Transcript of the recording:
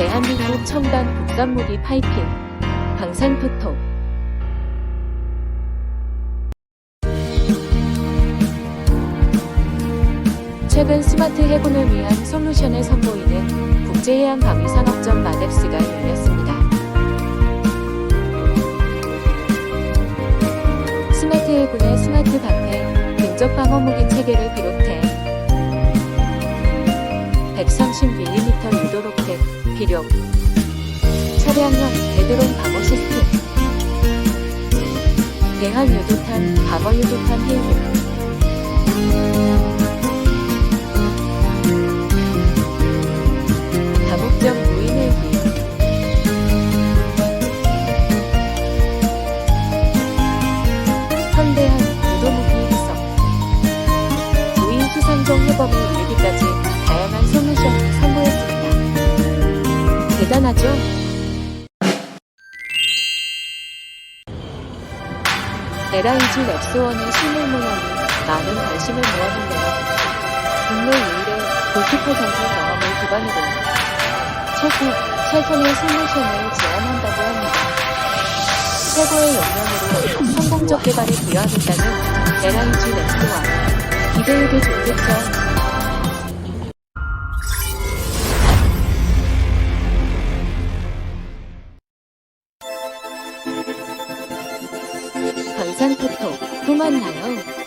대한민국 첨단 국산무기 파이핑 방산포톡 최근 스마트 해군을 위한 솔루션을 선보이는 국제해양 방위 산업전 마덱스가 열렸습니다. 스마트 해군의 스마트 방패 근접 방어 무기 체계를 비롯해 130mm 유도 로켓, 비력, 차량형 대드론 방어 시스템, 대한 유도탄, 방어 유도탄 헬기, 다목적 무인 헬기, 현대한 유도무기 해석, 무인 수상종 해범에 이르기까지 대단하죠? LIG 렉스원의 실물 모양이 많은 관심을 모았는데요. 국내 유일의 골키퍼 전문 경험을 기반으로 최고, 최선의 솔루션을 제안한다고 합니다. 최고의 역량으로 성공적 개발에 부여하겠다는 LIG 렉스원 기대에게 존재점 부산 토토 또 만나요.